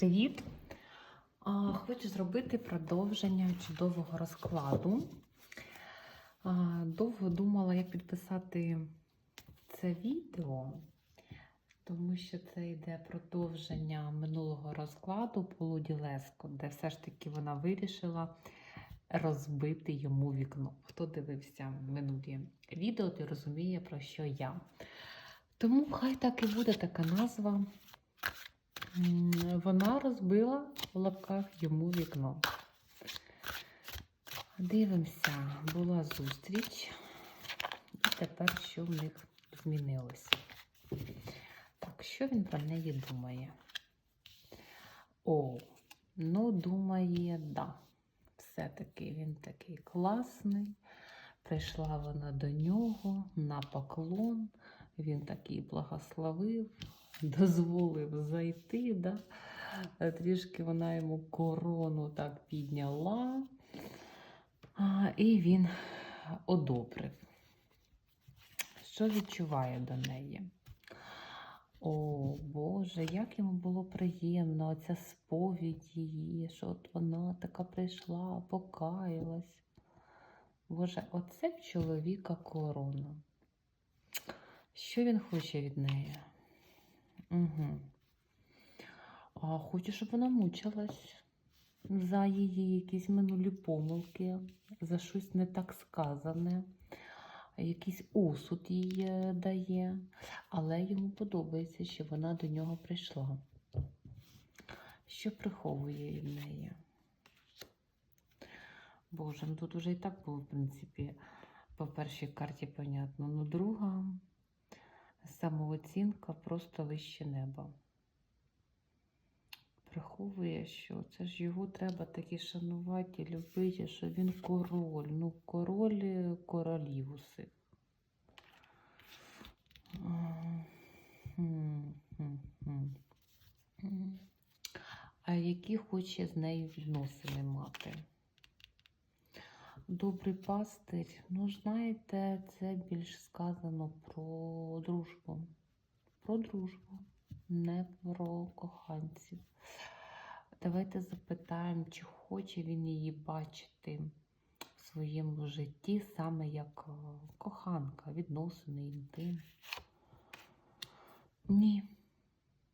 Привіт! Хочу зробити продовження чудового розкладу. Довго думала, як підписати це відео, тому що це йде продовження минулого розкладу по Леско, де все ж таки вона вирішила розбити йому вікно. Хто дивився минулі відео, той розуміє, про що я. Тому хай так і буде така назва. Вона розбила в лапках йому вікно. Дивимося, була зустріч, і тепер що в них змінилося. Так, що він про неї думає? О, ну, думає, да. Все-таки він такий класний. Прийшла вона до нього на поклон. Він такий благословив, дозволив зайти. Да? Е, Трішки вона йому корону так підняла, і він одобрив. Що відчуває до неї? О, Боже, як йому було приємно оця сповідь її, що от вона така прийшла, покаялась. Боже, оце в чоловіка корона. Що він хоче від неї? Угу. А хоче, щоб вона мучилась за її якісь минулі помилки, за щось не так сказане, якийсь осуд їй е, дає, але йому подобається, що вона до нього прийшла. Що приховує від неї? Боже, ну тут вже і так було, в принципі, по першій карті понятно. Ну, друга самооцінка просто вище неба. Приховує, що це ж його треба таки шанувати, любити, що він король. Ну, король е, королів усіх. А які хоче з нею відносини мати? Добрий пастир, ну знаєте, це більш сказано про дружбу. Про дружбу, не про коханців. Давайте запитаємо, чи хоче він її бачити в своєму житті саме як е, коханка, відносини, інтим. Ні.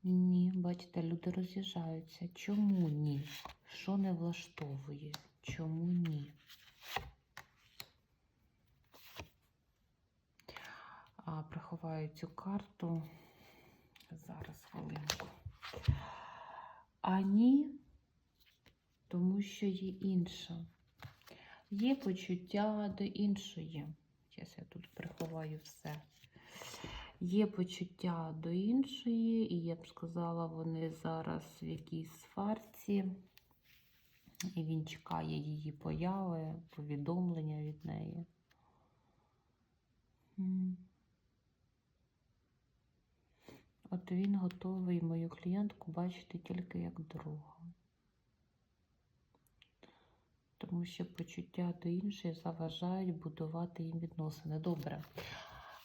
Ні, бачите, люди роз'їжджаються. Чому ні? Що не влаштовує? Чому ні? А, приховаю цю карту. Зараз хвилинку. А ні, тому що є інша. Є почуття до іншої. Зараз я тут приховаю все. Є почуття до іншої, і я б сказала, вони зараз в якійсь сварці, і він чекає її появи, повідомлення від неї. М. От він готовий мою клієнтку бачити тільки як друга. Тому що почуття до іншої заважають будувати їм відносини. Добре.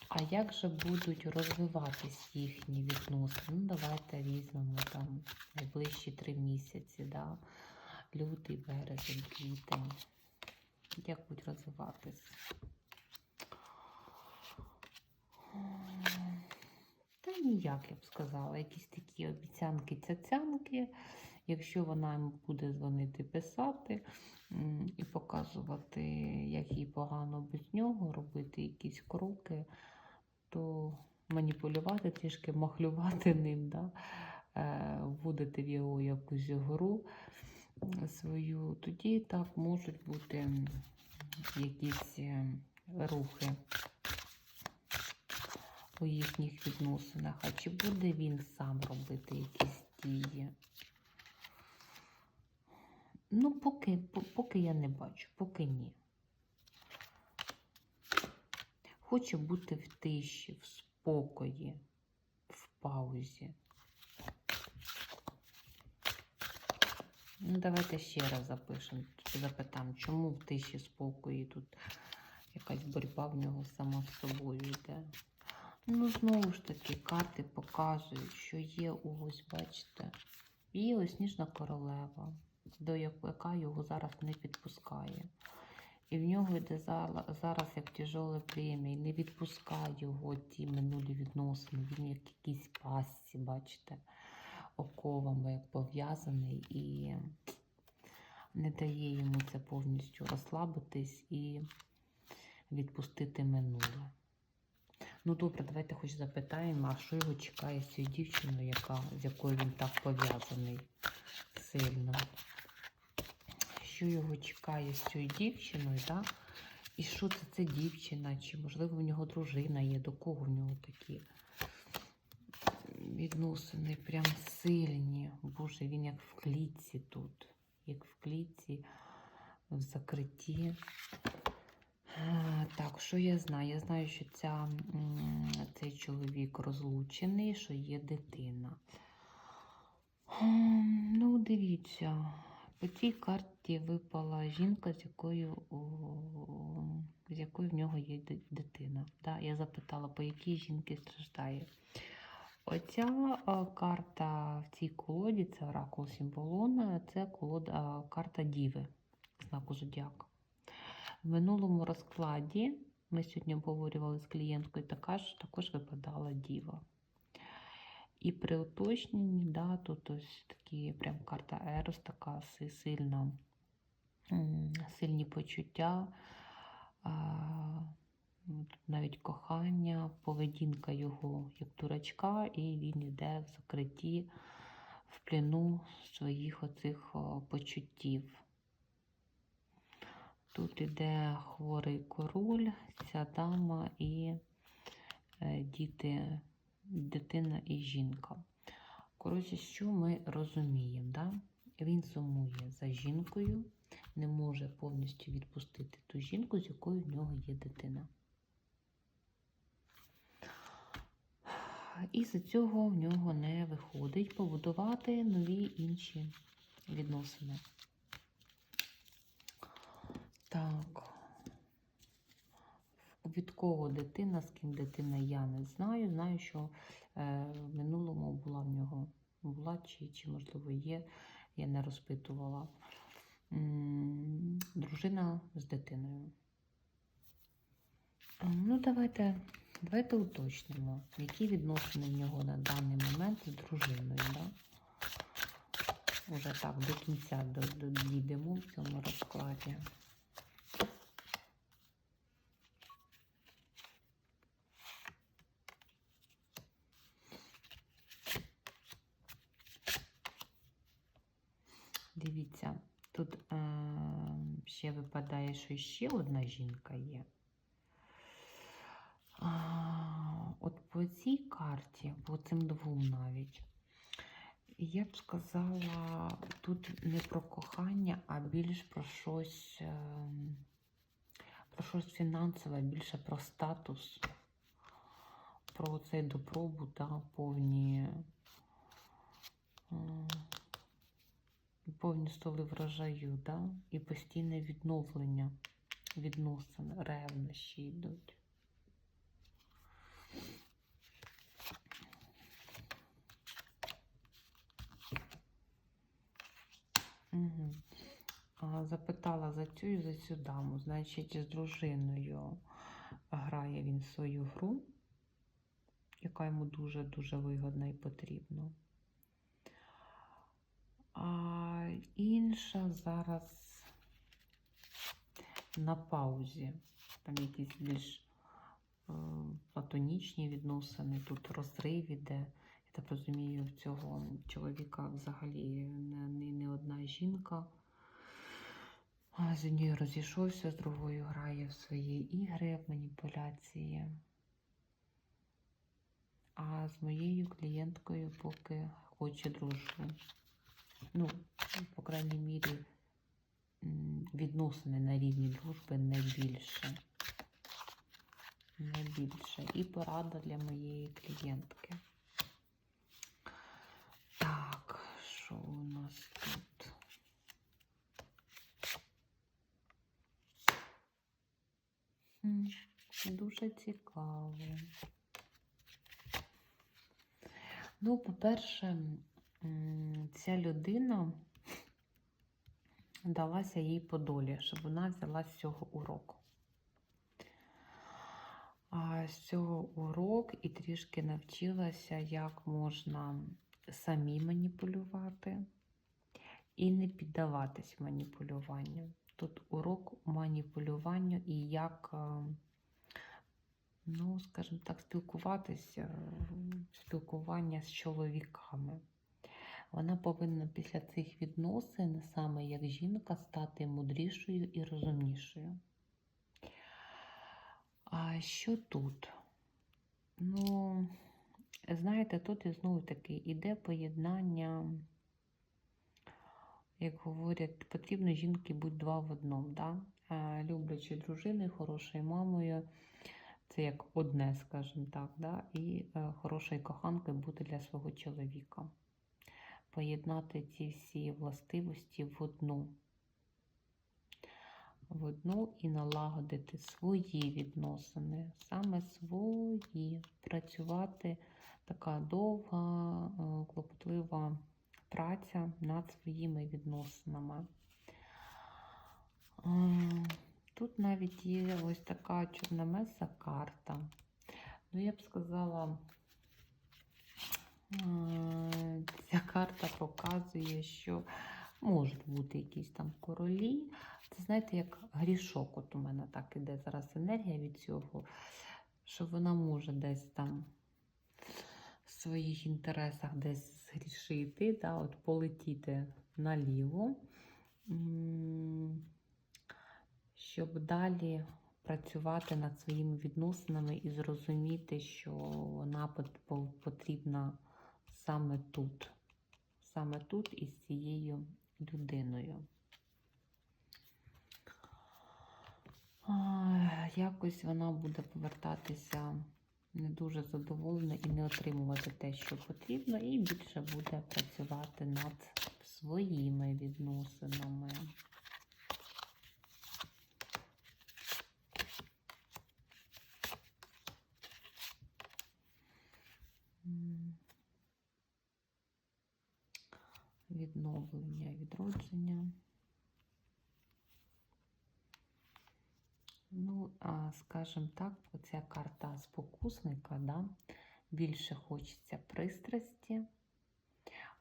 А як же будуть розвиватись їхні відносини? Ну, давайте візьмемо там найближчі три місяці, да? лютий, березень, квітень. Як будуть розвиватись? Ніяк, я б сказала. Якісь такі обіцянки, цяцянки. Якщо вона йому буде дзвонити, писати і показувати, як їй погано без нього, робити якісь кроки, то маніпулювати, трішки махлювати ним, да? е, вводити в його якусь гру свою, тоді так можуть бути якісь е, рухи у їхніх відносинах. А чи буде він сам робити якісь дії? Ну, поки, поки я не бачу, поки ні. Хочу бути в тиші, в спокої, в паузі. Ну, давайте ще раз запишемо, запитаємо, чому в тиші спокої тут якась боротьба в нього сама з собою йде. Ну, знову ж таки, карти показують, що є ось, бачите, І ось сніжна королева, до яка його зараз не підпускає. І в нього йде зараз як тяжоле плем'я, і не відпускає його ті минулі відносини. Він як якийсь пасці, бачите, оковами як пов'язаний і не дає йому це повністю розслабитись і відпустити минуле. Ну добре, давайте хоч запитаємо, а що його чекає з цією дівчиною, яка, з якою він так пов'язаний сильно. Що його чекає з цією дівчиною, так? І що це це дівчина? Чи можливо в нього дружина є? До кого в нього такі відносини прям сильні? Боже, він як в клітці тут, як в клітці, в закритті. А, Так, що я знаю? Я знаю, що ця, цей чоловік розлучений, що є дитина. Ну, дивіться, по цій карті випала жінка, з якою, з якою в нього є дитина. Да, я запитала, по якій жінки страждає. Оця карта в цій колоді, це оракул Сімволона, це колода, карта Діви, знаку Зодіака. В минулому розкладі ми сьогодні обговорювали з клієнткою, така ж також випадала діва. І при уточненні, да, тут ось такі прям карта Ерос, така сильна, сильні почуття, навіть кохання, поведінка його як дурачка, і він йде в закритті, в плену своїх оцих почуттів. Тут іде хворий король, ця дама і е, діти, дитина і жінка. Коротше, що ми розуміємо? Да? Він сумує за жінкою, не може повністю відпустити ту жінку, з якою в нього є дитина. І з цього в нього не виходить побудувати нові інші відносини. Так. Від кого дитина, з ким дитина, я не знаю. Знаю, що е, в минулому була в нього була чи, чи, можливо, є, я не розпитувала. М, Дружина з дитиною. Ну, давайте, давайте уточнимо, які відносини в нього на даний момент з дружиною. Да? Уже так до кінця дійдемо в цьому розкладі. Дивіться, тут е, ще випадає, що ще одна жінка є. А, от по цій карті, по цим двом навіть, я б сказала, тут не про кохання, а більш про щось, е, про щось фінансове, більше про статус, про цей добробут, да, повні. е, повні столи врожаю, да? і постійне відновлення відносин, ревнощі йдуть. Угу. Запитала за цю і за цю даму. Значить, з дружиною грає він свою гру, яка йому дуже-дуже вигодна і потрібна. А інша зараз на паузі. Там якісь більш е, платонічні відносини, тут розрив іде. Я так розумію, в цього чоловіка взагалі не, не, не одна жінка. З однією розійшовся, з другою грає в свої ігри, в маніпуляції. А з моєю клієнткою поки хоче дружбу. Ну, по крайній мірі, відносини на рівні дружби не більше. Не. І порада для моєї клієнтки. Так, що у нас тут? Дуже цікаво. Ну, по-перше, ця людина далася їй по долі, щоб вона взяла з цього уроку. А з цього урок і трішки навчилася, як можна самі маніпулювати і не піддаватись маніпулюванню. Тут урок маніпулюванню і як, е, ну, скажімо так, спілкуватися, спілкування з чоловіками. Вона повинна після цих відносин, саме як жінка, стати мудрішою і розумнішою. А що тут? Ну, знаєте, тут і знову таки іде поєднання, як говорять, потрібно жінки бути два в одному. Да? Люблячи дружиною, хорошою мамою, це як одне, скажімо так, да? і е, хорошою коханкою бути для свого чоловіка. Поєднати ці всі властивості в одну. В одну і налагодити свої відносини, саме свої, працювати така довга, е, клопотлива праця над своїми відносинами. Е, Тут навіть є ось така чорномеса карта. Ну, я б сказала, ця карта показує, що можуть бути якісь там королі. Це знаєте, як грішок. От у мене так іде зараз енергія від цього, що вона може десь там в своїх інтересах десь згрішити, да, от полетіти наліво, щоб далі працювати над своїми відносинами і зрозуміти, що вона пот- потрібна саме тут, саме тут із цією людиною. Якось вона буде повертатися не дуже задоволена і не отримувати те, що потрібно, і більше буде працювати над своїми відносинами. М. Відновлення, відродження. Ну, а, скажімо так, оця карта спокусника, да, більше хочеться пристрасті.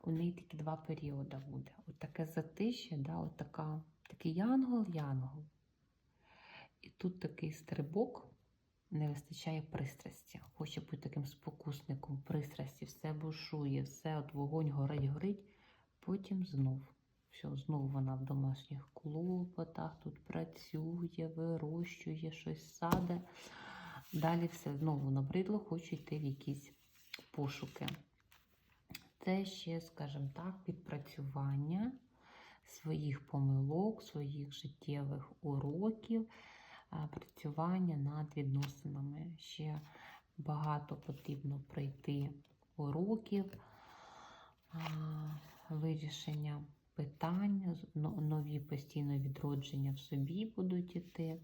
У неї такі два періоди буде. От таке затишє, да, от така, такий янгол-янгол. І тут такий стрибок, не вистачає пристрасті. Хоче бути таким спокусником пристрасті, все бушує, все от вогонь горить, горить. Потім знов. Все, знову вона в домашніх клопотах, тут працює, вирощує, щось саде. Далі все знову набридло, хоче йти в якісь пошуки. Це ще, скажімо так, відпрацювання своїх помилок, своїх життєвих уроків, працювання над відносинами. Ще багато потрібно пройти уроків, вирішення питань, нові постійно відродження в собі будуть іти.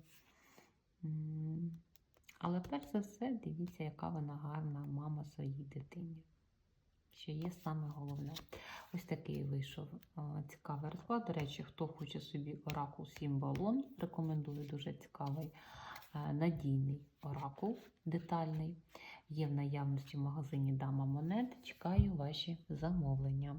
Але перш за все, дивіться, яка вона гарна мама своїй дитині. Що є саме головне. Ось такий вийшов цікавий розклад. До речі, хто хоче собі оракул 7 балон, рекомендую дуже цікавий, надійний оракул, детальний. Є в наявності в магазині Дама Монет. Чекаю ваші замовлення.